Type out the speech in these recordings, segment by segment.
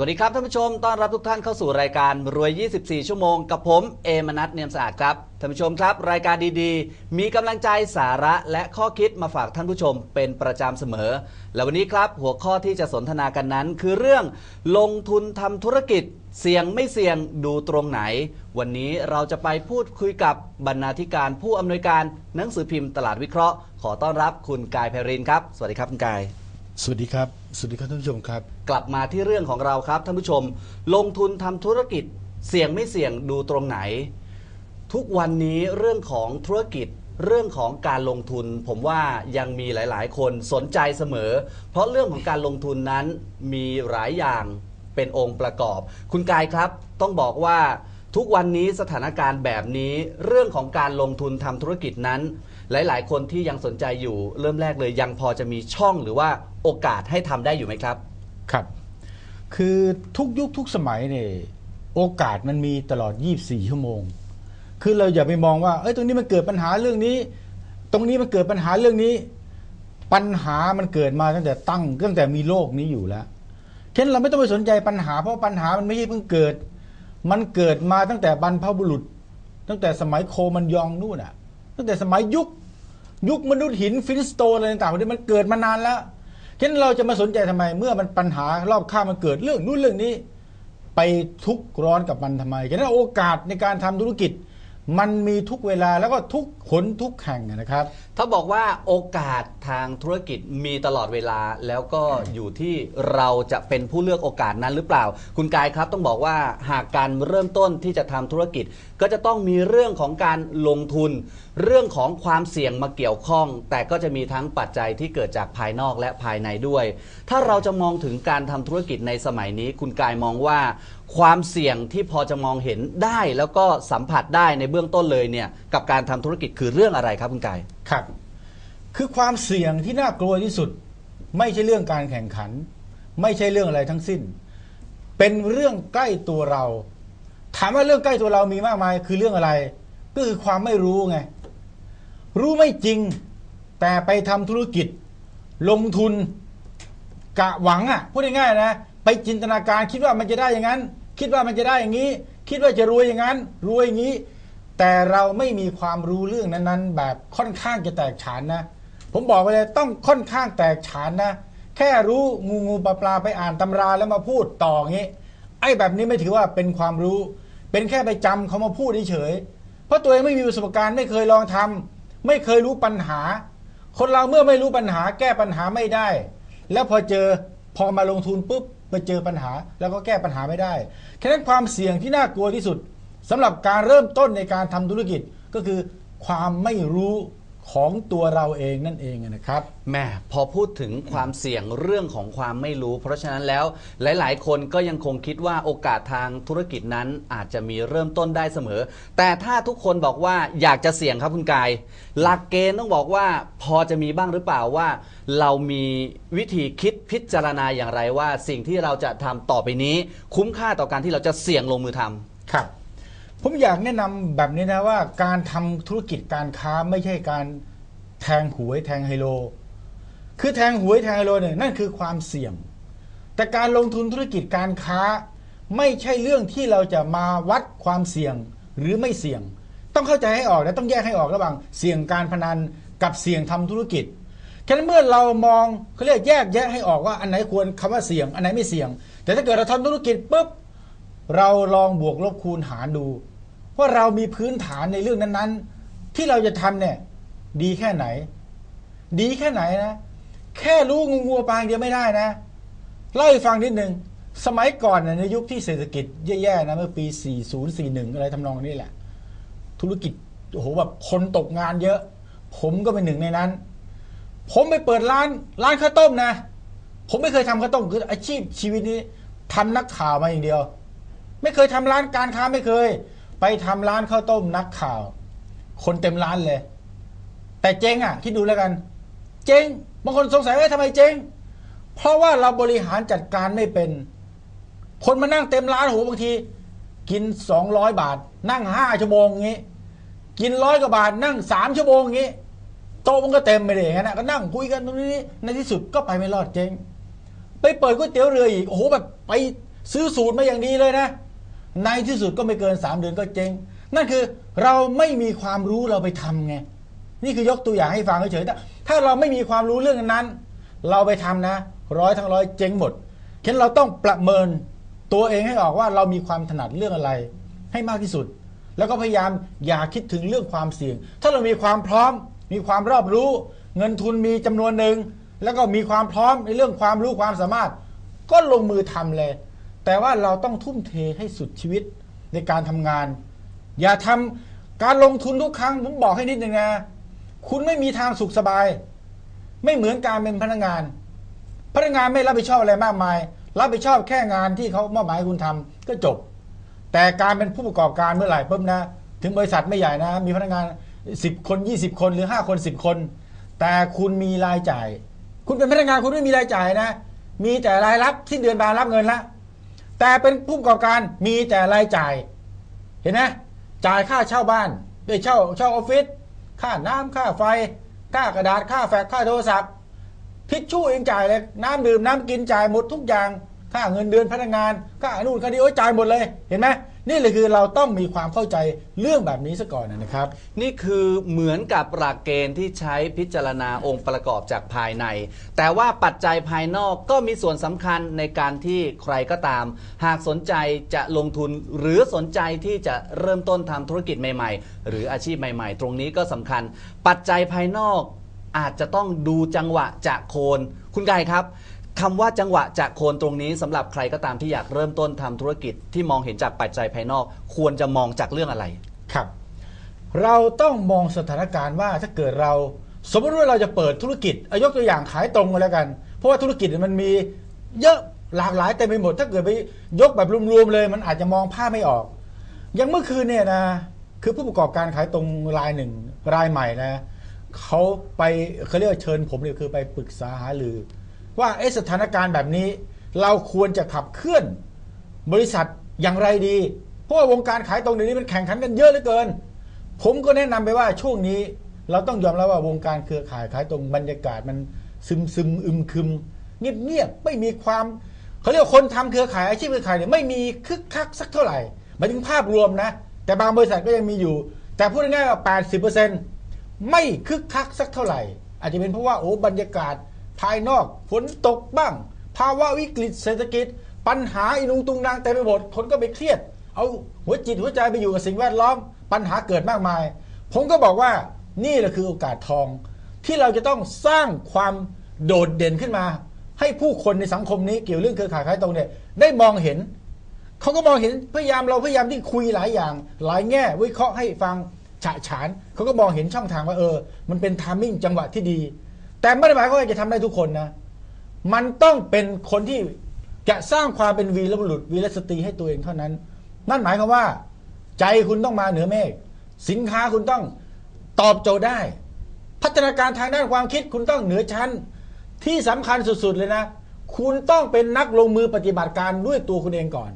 วัสดีครับท่านผู้ชมต้อนรับทุกท่านเข้าสู่รายการรวย 24 ชั่วโมง กับผมเอมนัทเนียมสะอาดครับท่านผู้ชมครับ รายการดีๆ มีกำลังใจสาระและข้อคิดมาฝากท่านผู้ชมเป็นประจำเสมอ และวันนี้ครับหัวข้อที่จะสนทนากันนั้น คือเรื่องลงทุนทำธุรกิจ เสี่ยงไม่เสี่ยงดูตรงไหน วันนี้เราจะไปพูดคุยกับบรรณาธิการผู้อำนวยการหนังสือพิมพ์ตลาดวิเคราะห์ ขอต้อนรับคุณกายไพรินครับ สวัสดีครับคุณกาย สวัสดีครับ สวัสดีครับท่านผู้ชมครับ กลับมาที่เรื่องของเราครับท่านผู้ชม ลงทุนทำธุรกิจเสี่ยงไม่เสี่ยงดูตรงไหน ทุกวันนี้เรื่องของธุรกิจเรื่องของการลงทุน ผมว่ายังมีหลาย ๆ คนสนใจเสมอ เพราะเรื่องของการลงทุนนั้นมีหลายอย่างเป็นองค์ประกอบ คุณกายครับต้องบอกว่า ทุกวันนี้สถานการณ์แบบนี้เรื่องของการลงทุนทำธุรกิจนั้น หลาย ๆ คนที่ยังสนใจอยู่เริ่มแรกเลยยังพอจะมีช่องหรือว่าโอกาสให้ทำได้อยู่ไหมครับ ครับ คือทุกยุคทุกสมัยเนี่ยโอกาสมันมีตลอด 24 ชั่วโมง คือเราอย่าไปมองว่า เอ้ย ตรงนี้มันเกิดปัญหาเรื่องนี้ ตรงนี้มันเกิดปัญหาเรื่องนี้ ปัญหามันเกิดมาตั้งแต่ตั้งตั้งแต่มีโลกนี้อยู่แล้วฉะนั้นเราไม่ต้องไปสนใจปัญหาเพราะปัญหามันไม่ใช่เพิ่งเกิด มันเกิดมาตั้งแต่บรรพบุรุษ ตั้งแต่สมัยโคมันยองนู่นอะ ตั้งแต่สมัยยุค ยุคมนุษย์หินฟินสโตนอะไรต่างๆพวกนี้มันเกิดมานานแล้วฉะนั้นเราจะมาสนใจทำไม เมื่อมันปัญหารอบข้างมันเกิดเรื่องนู่นเรื่องนี้ ไปทุกร้อนกับมันทำไมฉะนั้นโอกาสในการทำธุรกิจ มันมีทุกเวลาแล้วก็ทุกขนทุกแห่งนะครับ ถ้าบอกว่าโอกาสทางธุรกิจมีตลอดเวลาแล้วก็อยู่ที่เราจะเป็นผู้เลือกโอกาสนั้นหรือเปล่า คุณกายครับต้องบอกว่าหากการเริ่มต้นที่จะทำธุรกิจ ก็จะต้องมีเรื่องของการลงทุน เรื่องของความเสี่ยงมาเกี่ยวข้อง แต่ก็จะมีทั้งปัจจัยที่เกิดจากภายนอกและภายในด้วย ถ้าเราจะมองถึงการทำธุรกิจในสมัยนี้คุณกายมองว่า ความเสี่ยงที่พอจะมองเห็นได้แล้วก็สัมผัสได้ในเบื้องต้นเลยเนี่ยกับการทำธุรกิจคือเรื่องอะไรครับคุณกายครับ คือความเสี่ยงที่น่ากลัวที่สุด ไม่ใช่เรื่องการแข่งขัน ไม่ใช่เรื่องอะไรทั้งสิ้น เป็นเรื่องใกล้ตัวเรา ถามว่าเรื่องใกล้ตัวเรามีมากมายคือเรื่องอะไร ก็คือความไม่รู้ไง รู้ไม่จริง แต่ไปทำธุรกิจ ลงทุน กะหวังอะพูดง่ายๆนะ ไปจินตนาการคิดว่ามันจะได้อย่างนั้น คิดว่ามันจะได้อย่างนี้ คิดว่าจะรวยอย่างนั้น รวยอย่างนี้ แต่เราไม่มีความรู้เรื่องนั้นๆ แบบค่อนข้างจะแตกฉานนะ ผมบอกไปเลยต้องค่อนข้างแตกฉานนะ แค่รู้งูงูปลาปลาไปอ่านตำราแล้วมาพูดต่องี้ไอ้แบบนี้ไม่ถือว่าเป็นความรู้ เป็นแค่ไปจำเขามาพูดเฉยเพราะตัวเองไม่มีประสบการณ์ไม่เคยลองทำไม่เคยรู้ปัญหา คนเราเมื่อไม่รู้ปัญหาแก้ปัญหาไม่ได้ แล้วพอเจอพอมาลงทุนปุ๊บไปเจอปัญหาแล้วก็แก้ปัญหาไม่ได้แค่นั้นความเสี่ยงที่น่ากลัวที่สุดสำหรับการเริ่มต้นในการทำธุรกิจก็คือความไม่รู้ ของตัวเราเองนั่นเองนะครับ แม่พอพูดถึงความเสี่ยงเรื่องของความไม่รู้ เพราะฉะนั้นแล้วหลาย ๆ คนก็ยังคงคิดว่าโอกาสทางธุรกิจนั้นอาจจะมีเริ่มต้นได้เสมอ แต่ถ้าทุกคนบอกว่าอยากจะเสี่ยงครับคุณกาย หลักเกณฑ์ต้องบอกว่าพอจะมีบ้างหรือเปล่าว่า เรามีวิธีคิดพิจารณาอย่างไรว่า สิ่งที่เราจะทำต่อไปนี้ คุ้มค่าต่อการที่เราจะเสี่ยงลงมือทำครับ ผมอยากแนะนำแบบนี้นะว่าการทำธุรกิจการค้าไม่ใช่การแทงหวยแทงไฮโล คือแทงหวยแทงไฮโลเนี่ยนั่นคือความเสี่ยง แต่การลงทุนธุรกิจการค้า ไม่ใช่เรื่องที่เราจะมาวัดความเสี่ยงหรือไม่เสี่ยง ต้องเข้าใจให้ออกและต้องแยกให้ออกระหว่างเสี่ยงการพนันกับเสี่ยงทำธุรกิจฉะนั้นเมื่อเรามองเขาเรียกแยกแยะให้ออกว่าอันไหนควรคำว่าเสี่ยง อันไหนไม่เสี่ยง แต่ถ้าเกิดเราทำธุรกิจปุ๊บ เราลองบวกลบคูณหารดู ว่าเรามีพื้นฐานในเรื่องนั้น ๆ ที่เราจะทำเนี่ย ดีแค่ไหน ดีแค่ไหนนะ แค่รู้งูงูปลางเดียวไม่ได้นะเล่าให้ฟังนิดหนึ่งสมัยก่อนนะในยุคที่เศรษฐกิจแย่ๆนะเมื่อปี 4041 อะไรทำนองนี้แหละ ธุรกิจโอ้โหแบบคนตกงานเยอะ ผมก็เป็นหนึ่งในนั้น ผมไปเปิดร้านร้านข้าวต้มนะ ผมไม่เคยทำข้าวต้มคืออาชีพชีวิตนี้ทำนักข่าวมาอย่างเดียว ไม่เคยทำร้านการค้าไม่เคย ไปทำร้านข้าวต้มนักข่าว คนเต็มร้านเลย แต่เจ๊งอะคิดดูแล้วกัน เจ๊งบางคนสงสัยว่าทำไมเจ๊งเพราะว่าเราบริหารจัดการไม่เป็น คนมานั่งเต็มร้านโหบางที กินสองร้อยบาท นั่งห้าชั่วโมงงี้ กินร้อยกว่าบาทนั่งสามชั่วโมงงี้โต๊ะมันก็เต็มไปเลยงนั้นนะก็นั่งคุยกันตรงนี้ในที่สุดก็ไปไม่รอดเจ๊งไปเปิดก๋วยเตี๋ยวเรืออีกโอ้โหแบบไปซื้อสูตรมาอย่างดีเลยนะ ในที่สุดก็ไม่เกิน 3 เดือนก็เจ๊งนั่นคือเราไม่มีความรู้เราไปทำไงนี่คือยกตัวอย่างให้ฟังเฉยๆถ้าถ้าเราไม่มีความรู้เรื่องนั้น เราไปทำนะ ร้อยทั้งร้อยเจ๊งหมดฉะนั้นเราต้องประเมินตัวเองให้ออกว่าเรามีความถนัดเรื่องอะไร ให้มากที่สุด แล้วก็พยายามอย่าคิดถึงเรื่องความเสี่ยง ถ้าเรามีความพร้อม มีความรอบรู้ เงินทุนมีจำนวนหนึ่งแล้วก็มีความพร้อมในเรื่องความรู้ความสามารถ ก็ลงมือทำเลย แต่ว่าเราต้องทุ่มเทให้สุดชีวิตในการทำงาน อย่าทำการลงทุนทุกครั้งผมบอกให้นิดหนึ่งนะ คุณไม่มีทางสุขสบาย ไม่เหมือนการเป็นพนักงาน พนักงานไม่รับผิดชอบอะไรมากมาย รับผิดชอบแค่งานที่เขามอบหมายให้คุณทำก็จบ แต่การเป็นผู้ประกอบการเมื่อไหร่ปุ๊บนะ ถึงบริษัทไม่ใหญ่นะ มีพนักงาน 10 คน 20 คนหรือ 5 คน 10 คน แต่คุณมีรายจ่าย คุณเป็นพนักงานคุณไม่มีรายจ่ายนะ มีแต่รายรับที่เดือนมารับเงินละ แต่เป็นผู้ประกอบการมีแต่รายจ่าย เห็นไหมจ่ายค่าเช่าบ้านได้เช่าเช่าออฟฟิศค่าน้ำค่าไฟ ค่ากระดาษค่าแฟกค่าโทรศัพท์ทิชชู่เองจ่ายเลยน้ำดื่มน้ำกินจ่ายหมดทุกอย่าง ค่าเงินเดือนพนักงาน ค่าอนุนคดีโอ้ยจ่ายหมดเลยเห็นไหม นี่เลยคือเราต้องมีความเข้าใจเรื่องแบบนี้ซะก่อนนะครับ นี่คือเหมือนกับหลักเกณฑ์ที่ใช้พิจารณาองค์ประกอบจากภายใน แต่ว่าปัจจัยภายนอกก็มีส่วนสำคัญในการที่ใครก็ตาม หากสนใจจะลงทุนหรือสนใจที่จะเริ่มต้นทำธุรกิจใหม่ๆ หรืออาชีพใหม่ๆ ตรงนี้ก็สำคัญ ปัจจัยภายนอกอาจจะต้องดูจังหวะจะโคน คุณกายครับ คำว่าจังหวะจะโคนตรงนี้สำหรับใครก็ตามที่อยากเริ่มต้นทำธุรกิจที่มองเห็นจากปัจจัยภายนอก ควรจะมองจากเรื่องอะไร ครับ เราต้องมองสถานการณ์ว่าถ้าเกิดเรา สมมติว่าเราจะเปิดธุรกิจเอายกตัวอย่างขายตรงมาแล้วกัน เพราะว่าธุรกิจมันมีเยอะหลากหลายเต็มไปหมด ถ้าเกิดไปยกแบบรวมๆเลย มันอาจจะมองภาพไม่ออก อย่างเมื่อคืนเนี่ยนะ คือผู้ประกอบการขายตรงรายหนึ่งรายใหม่นะเขาไปเขาเรียกว่าเชิญผมเนี่ยคือไปปรึกษาหารือ ว่าเอสถานการณ์แบบนี้ เราควรจะขับเคลื่อน บริษัทอย่างไรดี เพราะว่าวงการขายตรงเดี๋ยวนี้มันแข่งขันกันเยอะเหลือเกิน ผมก็แนะนำไปว่าช่วงนี้เราต้องยอมรับว่าวงการเครือข่ายขายตรงบรรยากาศมันซึมซึมอึมครึม เงียบเงียบไม่มีความเขาเรียกว่าคนทำเครือข่ายอาชีพเครือข่ายเนี่ยไม่มีคึกคักสักเท่าไหร่หมายถึงภาพรวมนะ แต่บางบริษัทก็ยังมีอยู่ แต่พูดง่ายๆว่า80%ไม่คึกคักสักเท่าไหร่ อาจจะเป็นเพราะว่าโอ้บรรยากาศ ภายนอกฝนตกบ้าง ภาวะวิกฤตเศรษฐกิจ ปัญหาอินุงตุงนางเต็มไปหมดคนก็ไปเครียด เอาหัวจิตหัวใจไปอยู่กับสิ่งแวดล้อม ปัญหาเกิดมากมาย ผมก็บอกว่านี่แหละคือโอกาสทอง ที่เราจะต้องสร้างความโดดเด่นขึ้นมา ให้ผู้คนในสังคมนี้เกี่ยวเรื่องเครือข่ายขายตรงเนี่ยได้มองเห็นเขาก็มองเห็นพยายามเราพยายามที่คุยหลายอย่าง หลายแง่วิเคราะห์ให้ฟังฉะฉานเขาก็มองเห็นช่องทางว่าเออ มันเป็นทามมิ่งจังหวะที่ดี แต่ไม่ได้หมายความว่าจะทำได้ทุกคนนะ มันต้องเป็นคนที่จะสร้างความเป็นวีรบุรุษวีรสตรีให้ตัวเองเท่านั้น นั่นหมายความว่า ใจคุณต้องมาเหนือเมฆสินค้าคุณต้องตอบโจทย์ได้ พัฒนาการทางด้านความคิดคุณต้องเหนือชั้น ที่สำคัญสุดๆเลยนะ คุณต้องเป็นนักลงมือปฏิบัติการด้วยตัวคุณเองก่อน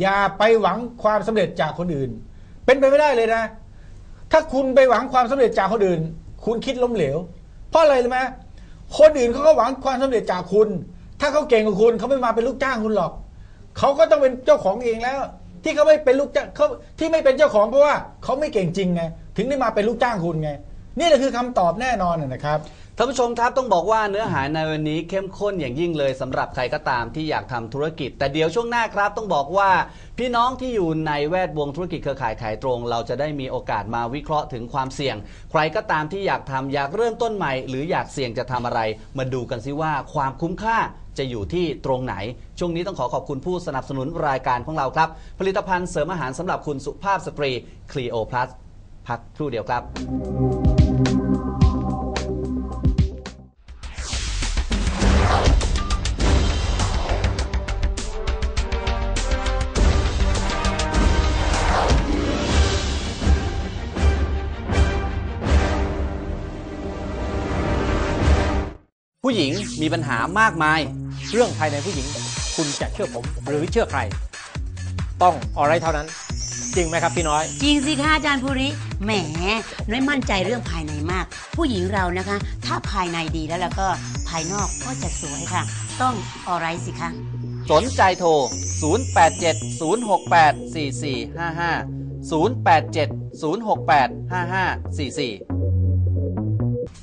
อย่าไปหวังความสำเร็จจากคนอื่น เป็นไปไม่ได้เลยนะ ถ้าคุณไปหวังความสำเร็จจากคนอื่น คุณคิดล้มเหลว เพราะอะไรรู้ไหมคนอื่นเขาก็หวังความสำเร็จจากคุณ ถ้าเขาเก่งกว่าคุณเขาไม่มาเป็นลูกจ้างคุณหรอก เขาก็ต้องเป็นเจ้าของเองแล้ว ที่เขาไม่เป็นลูกจ้างเขาที่ไม่เป็นเจ้าของเพราะว่าเขาไม่เก่งจริงไง ถึงได้มาเป็นลูกจ้างคุณไง นี่แหละคือคำตอบแน่นอนนะครับ ท่านผู้ชมครับต้องบอกว่าเนื้อหาในวันนี้เข้มข้นอย่างยิ่งเลยสำหรับใครก็ตามที่อยากทำธุรกิจ แต่เดี๋ยวช่วงหน้าครับต้องบอกว่า พี่น้องที่อยู่ในแวดวงธุรกิจเครือข่ายขายตรง เราจะได้มีโอกาสมาวิเคราะห์ถึงความเสี่ยง ใครก็ตามที่อยากทำอยากเริ่มต้นใหม่ หรืออยากเสี่ยงจะทำอะไร มาดูกันซิว่าความคุ้มค่าจะอยู่ที่ตรงไหน ช่วงนี้ต้องขอขอบคุณผู้สนับสนุนรายการของเราครับ ผลิตภัณฑ์เสริมอาหารสำหรับคุณสุภาพสตรี Clio Plus พักครู่เดียวครับ ผู้หญิงมีปัญหามากมาย เรื่องภายในผู้หญิง คุณจะเชื่อผมหรือเชื่อใคร ต้องอะไรเท่านั้น จริงไหมครับพี่น้อย จริงสิคะอาจารย์ภูริแหมน้อยมั่นใจเรื่องภายในมาก ผู้หญิงเรานะคะ ถ้าภายในดีแล้วแล้วก็ภายนอกก็จะสวยค่ะ ต้องออไรสิคะ สนใจโทร 0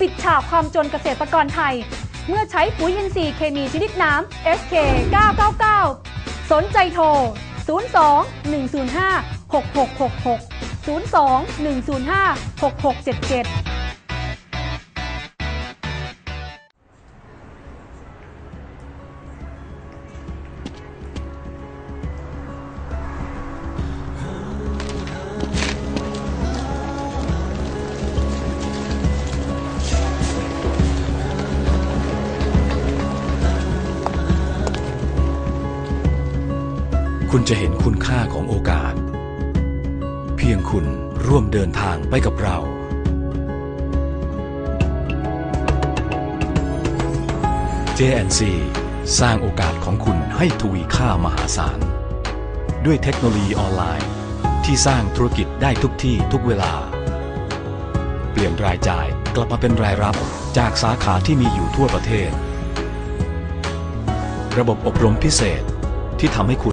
ปิดฉากความจนเกษตรกรไทย เมื่อใช้ปุ๋ยอินทรีย์เคมีชนิดน้ำ SK 999 สนใจโทร 02 105 6666 02 105 6677 คุณจะเห็นคุณค่าของโอกาส เพียงคุณร่วมเดินทางไปกับเรา JNC สร้างโอกาสของคุณให้ทวีค่ามหาศาล ด้วยเทคโนโลยีออนไลน์ ที่สร้างธุรกิจได้ทุกที่ทุกเวลา เปลี่ยนรายจ่ายกลับมาเป็นรายรับจากสาขาที่มีอยู่ทั่วประเทศ ระบบอบรมพิเศษที่ทำให้คุณ